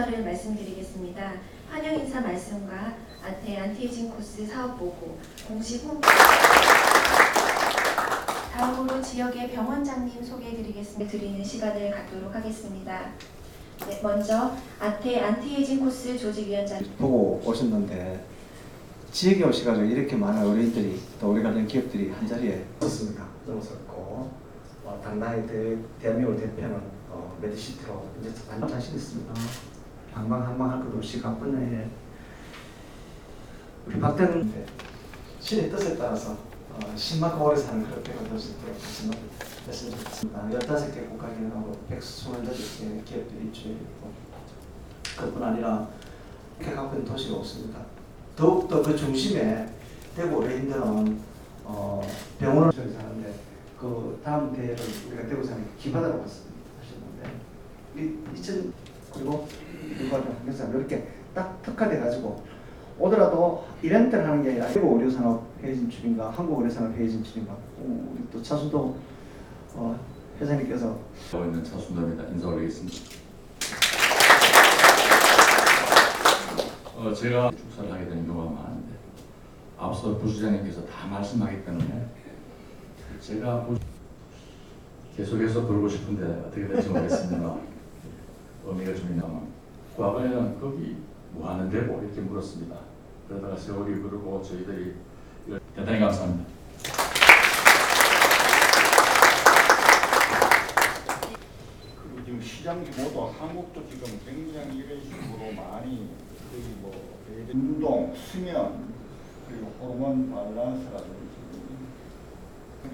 순서를 말씀드리겠습니다. 환영 인사 말씀과 아태 안티에이징 코스 사업 보고 공식 홈 다음으로 지역의 병원장님 소개해드리겠습니다. 드리는 시간을 갖도록 하겠습니다. 네, 먼저 아태 안티에이징 코스 조직위원장 보고 오셨는데 지역에 오셔가지고 이렇게 많은 어린이들이 또 우리 관련 기업들이 한 자리에 있었습니다. 너무 좋고 어, 당나의 대, 대한민국을 대표하는 어, 메디시티로 이제 있습니다. 방방 한방 할 것 없이 가뿐해 우리 박대는 신의 뜻에 따라서 어, 10만 오래 사는 그런 때가 될 수 있도록 말씀을 했으면 좋겠습니다. 15개 국가기능하고 128개 기업들이 입주해 있고 그뿐 아니라 이렇게 갖고 있는 도시가 없습니다. 더욱더 그 중심에 대구 어린이들은 어, 병원을 생각하는데 그 다음 대회를 우리가 대구 사람이 기바다라고 하셨는데 이2000 그리고 일반 환경상 이렇게 딱 특화돼 가지고 오더라도 이벤트를 하는 게 아니라 대구 의료 산업 회의 진출인가 한국 의료 산업 회의 진출인가 어, 우리 또 차수도 어, 회장님께서 하고 있는 차순도입니다. 인사 올리겠습니다. 어, 제가 축사를 하게 되는 경우가 많은데 앞서 부수장님께서 다 말씀하기 때문에 제가 부- 계속해서 부르고 싶은데 어떻게 될지 모르겠습니다. 의미가 좀 있나만 과거에는 거기 뭐 하는데 뭐 이렇게 물었습니다. 그러다가 세월이 흐르고 저희들이 대단히 감사합니다. 시장 규모도 한국도 지금 굉장히 이런 식으로 많이 거의 뭐 운동, 수면 그리고 호르몬 밸런스가 좀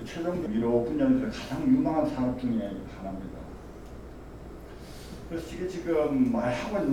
최종 미로 분야에서 가장 유망한 산업 중에 하나입니다. 그래서 이게 지금 말하고 있는